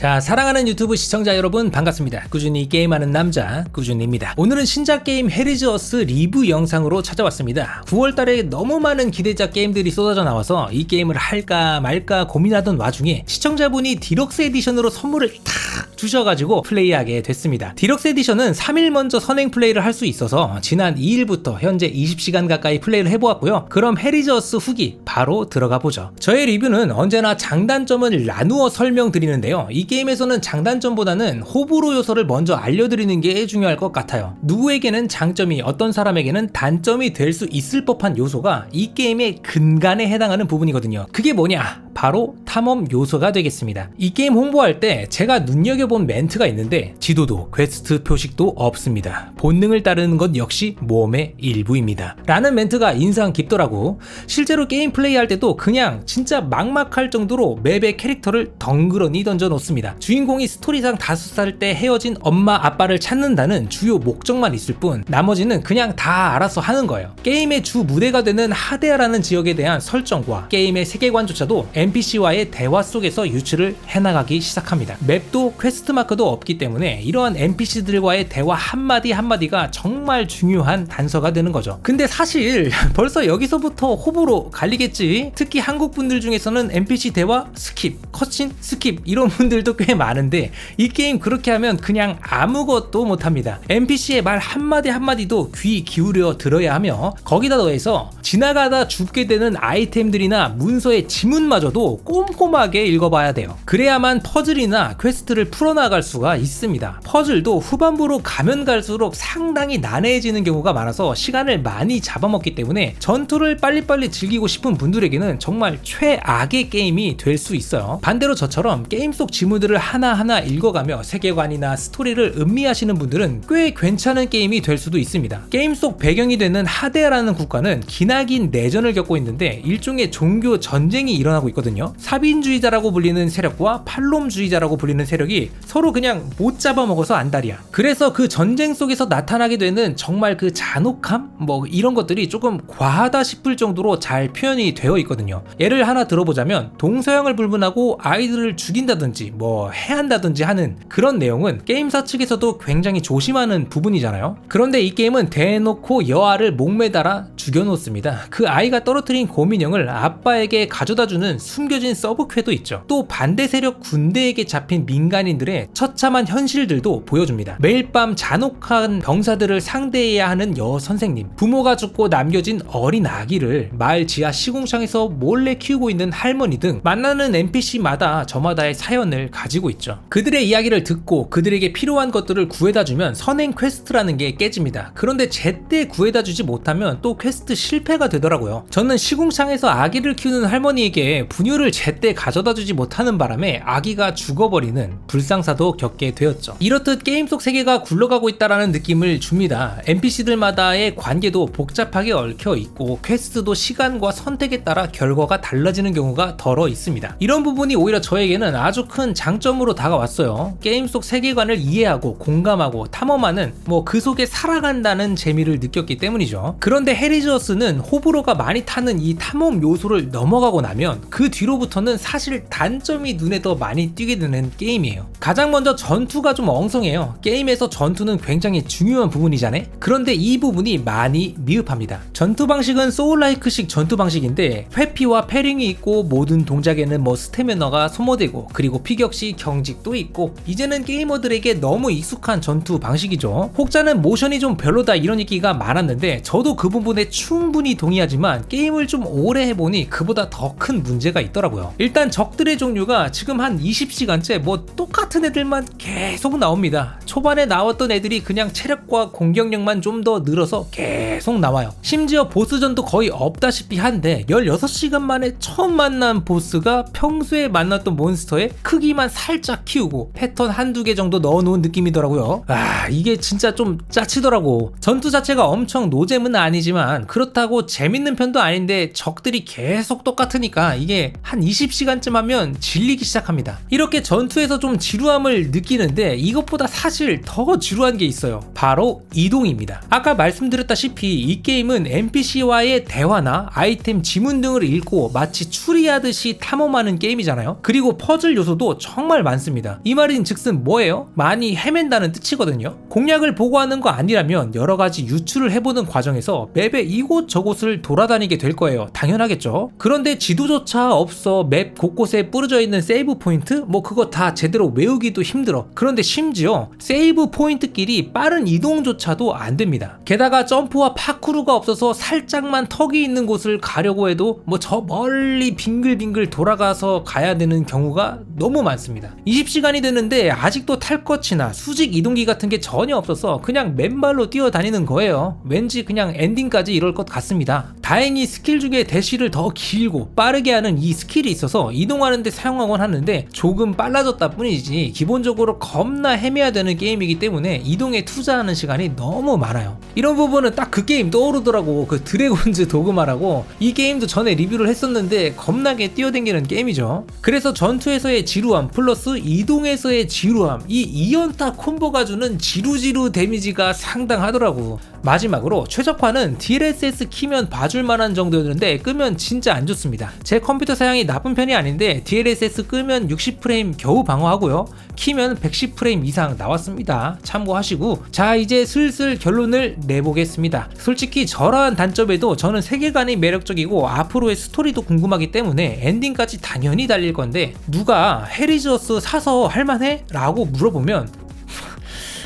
자, 사랑하는 유튜브 시청자 여러분 반갑습니다. 꾸준히 게임하는 남자 꾸준입니다. 오늘은 신작 게임 헤리즈어스 리뷰 영상으로 찾아왔습니다. 9월 달에 너무 많은 기대작 게임들이 쏟아져 나와서 이 게임을 할까 말까 고민하던 와중에 시청자분이 디럭스 에디션으로 선물을 탁 주셔가지고 플레이하게 됐습니다. 디럭스 에디션은 3일 먼저 선행 플레이를 할 수 있어서 지난 2일부터 현재 20시간 가까이 플레이를 해보았고요. 그럼 헤리저스 후기 바로 들어가 보죠. 저의 리뷰는 언제나 장단점을 나누어 설명드리는데요. 이 게임에서는 장단점보다는 호불호 요소를 먼저 알려드리는 게 중요할 것 같아요. 누구에게는 장점이 어떤 사람에게는 단점이 될 수 있을 법한 요소가 이 게임의 근간에 해당하는 부분이거든요. 그게 뭐냐? 바로 탐험 요소가 되겠습니다. 이 게임 홍보할 때 제가 눈여겨본 멘트가 있는데 지도도 퀘스트 표식도 없습니다. 본능을 따르는 것 역시 모험의 일부입니다. 라는 멘트가 인상 깊더라고. 실제로 게임 플레이할 때도 그냥 진짜 막막할 정도로 맵의 캐릭터를 덩그러니 던져 놓습니다. 주인공이 스토리상 다섯 살 때 헤어진 엄마 아빠를 찾는다는 주요 목적만 있을 뿐 나머지는 그냥 다 알아서 하는 거예요. 게임의 주 무대가 되는 하데아라는 지역에 대한 설정과 게임의 세계관조차도 NPC와의 대화 속에서 유출을 해나가기 시작합니다. 맵도 퀘스트 마크도 없기 때문에 이러한 NPC들과의 대화 한마디 한마디가 정말 중요한 단서가 되는 거죠. 근데 사실 벌써 여기서부터 호불호 갈리겠지. 특히 한국 분들 중에서는 NPC 대화 스킵, 컷신 스킵 이런 분들도 꽤 많은데 이 게임 그렇게 하면 그냥 아무것도 못합니다. NPC의 말 한마디 한마디도 귀 기울여 들어야 하며 거기다 더해서 지나가다 죽게 되는 아이템들이나 문서의 지문마저도 꼼꼼하게 읽어봐야 돼요. 그래야만 퍼즐이나 퀘스트를 풀어나갈 수가 있습니다. 퍼즐도 후반부로 가면 갈수록 상당히 난해해지는 경우가 많아서 시간을 많이 잡아먹기 때문에 전투를 빨리빨리 즐기고 싶은 분들에게는 정말 최악의 게임이 될 수 있어요. 반대로 저처럼 게임 속 지문들을 하나하나 읽어가며 세계관이나 스토리를 음미하시는 분들은 꽤 괜찮은 게임이 될 수도 있습니다. 게임 속 배경이 되는 하데라는 국가는 기나긴 내전을 겪고 있는데 일종의 종교 전쟁이 일어나고 있거든요. 사빈주의자라고 불리는 세력과 팔롬주의자라고 불리는 세력이 서로 그냥 못 잡아먹어서 안달이야. 그래서 그 전쟁 속에서 나타나게 되는 정말 그 잔혹함? 뭐 이런 것들이 조금 과하다 싶을 정도로 잘 표현이 되어 있거든요. 예를 하나 들어보자면 동서양을 불문하고 아이들을 죽인다든지 뭐 해한다든지 하는 그런 내용은 게임사 측에서도 굉장히 조심하는 부분이잖아요. 그런데 이 게임은 대놓고 여아를 목매달아 죽여놓습니다. 그 아이가 떨어뜨린 고민형을 아빠에게 가져다주는 숨겨진 서브퀘도 있죠. 또 반대 세력 군대에게 잡힌 민간인들의 처참한 현실들도 보여줍니다. 매일 밤 잔혹한 병사들을 상대해야 하는 여 선생님, 부모가 죽고 남겨진 어린 아기를 마을 지하 시공창에서 몰래 키우고 있는 할머니 등 만나는 NPC마다 저마다의 사연을 가지고 있죠. 그들의 이야기를 듣고 그들에게 필요한 것들을 구해다 주면 선행 퀘스트라는 게 깨집니다. 그런데 제때 구해다 주지 못하면 또 퀘스트 실패가 되더라고요. 저는 시공창에서 아기를 키우는 할머니에게 분 유를 제때 가져다 주지 못하는 바람에 아기가 죽어버리는 불상사도 겪게 되었죠. 이렇듯 게임 속 세계가 굴러가고 있다라는 느낌을 줍니다. NPC들마다의 관계도 복잡하게 얽혀 있고 퀘스트도 시간과 선택에 따라 결과가 달라지는 경우가 덜어 있습니다. 이런 부분이 오히려 저에게는 아주 큰 장점으로 다가왔어요. 게임 속 세계관을 이해하고 공감하고 탐험하는 뭐 그 속에 살아간다는 재미를 느꼈기 때문이죠. 그런데 헤리저스는 호불호가 많이 타는 이 탐험 요소를 넘어가고 나면 그 뒤 로부터는 사실 단점이 눈에 더 많이 띄게 되는 게임이에요. 가장 먼저 전투가 좀 엉성해요. 게임에서 전투는 굉장히 중요한 부분이잖아요. 그런데 이 부분이 많이 미흡합니다. 전투 방식은 소울라이크식 전투 방식인데 회피와 패링이 있고 모든 동작에는 뭐 스태미너가 소모되고 그리고 피격시 경직도 있고 이제는 게이머들에게 너무 익숙한 전투 방식이죠. 혹자는 모션이 좀 별로다 이런 얘기가 많았는데 저도 그 부분에 충분히 동의하지만 게임을 좀 오래 해보니 그보다 더 큰 문제가 있더라고요. 일단 적들의 종류가 지금 한 20시간째 뭐 똑같은 애들만 계속 나옵니다. 초반에 나왔던 애들이 그냥 체력과 공격력만 좀 더 늘어서 계속 나와요. 심지어 보스전도 거의 없다시피 한데 16시간 만에 처음 만난 보스가 평소에 만났던 몬스터의 크기만 살짝 키우고 패턴 한두 개 정도 넣어놓은 느낌이더라고요. 아 이게 진짜 좀 짜치더라고. 전투 자체가 엄청 노잼은 아니지만 그렇다고 재밌는 편도 아닌데 적들이 계속 똑같으니까 이게 한 20시간쯤 하면 질리기 시작합니다. 이렇게 전투에서 좀 지루함을 느끼는데 이것보다 사실 더 지루한 게 있어요. 바로 이동입니다. 아까 말씀드렸다시피 이 게임은 NPC와의 대화나 아이템 지문 등을 읽고 마치 추리하듯이 탐험하는 게임이잖아요. 그리고 퍼즐 요소도 정말 많습니다. 이 말인 즉슨 뭐예요? 많이 헤맨다는 뜻이거든요. 공략을 보고하는 거 아니라면 여러 가지 유출을 해보는 과정에서 맵의 이곳저곳을 돌아다니게 될 거예요. 당연하겠죠. 그런데 지도조차 없어 맵 곳곳에 뿌려져 있는 세이브 포인트? 뭐 그거 다 제대로 외우기도 힘들어. 그런데 심지어 세이브 포인트끼리 빠른 이동조차도 안 됩니다. 게다가 점프와 파쿠르가 없어서 살짝만 턱이 있는 곳을 가려고 해도 뭐 저 멀리 빙글빙글 돌아가서 가야 되는 경우가 너무 많습니다. 20시간이 됐는데 아직도 탈 것이나 수직 이동기 같은 게 전혀 없어서 그냥 맨발로 뛰어다니는 거예요. 왠지 그냥 엔딩까지 이럴 것 같습니다. 다행히 스킬 중에 대시를 더 길고 빠르게 하는 이 스킬이 있어서 이동하는데 사용하곤 하는데 조금 빨라졌다 뿐이지 기본적으로 겁나 헤매야 되는 게임이기 때문에 이동에 투자하는 시간이 너무 많아요. 이런 부분은 딱 그 게임 떠오르더라고. 그 드래곤즈 도그마라고 이 게임도 전에 리뷰를 했었는데 겁나게 뛰어댕기는 게임이죠. 그래서 전투에서의 지루함 플러스 이동에서의 지루함 이 2연타 콤보가 주는 지루지루 데미지가 상당하더라고. 마지막으로 최적화는 DLSS 키면 봐줄 만한 정도였는데 끄면 진짜 안 좋습니다. 제 컴퓨터 사양이 나쁜 편이 아닌데 DLSS 끄면 60프레임 겨우 방어하고요. 키면 110프레임 이상 나왔습니다. 참고하시고 자 이제 슬슬 결론을 내보겠습니다. 솔직히 저러한 단점에도 저는 세계관이 매력적이고 앞으로의 스토리도 궁금하기 때문에 엔딩까지 당연히 달릴 건데 누가 헤리저스 사서 할만해? 라고 물어보면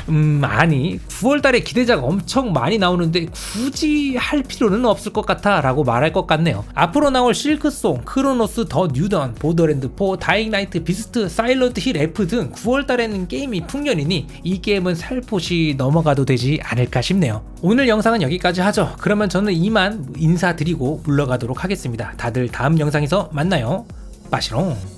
음 아니 9월달에 기대작 엄청 많이 나오는데 굳이 할 필요는 없을 것 같아 라고 말할 것 같네요. 앞으로 나올 실크송, 크로노스, 더 뉴던, 보더랜드 4, 다잉 나이트, 비스트, 사일런트 힐 F 등 9월달에는 게임이 풍년이니 이 게임은 살포시 넘어가도 되지 않을까 싶네요. 오늘 영상은 여기까지 하죠. 그러면 저는 이만 인사드리고 물러가도록 하겠습니다. 다들 다음 영상에서 만나요. 빠시롱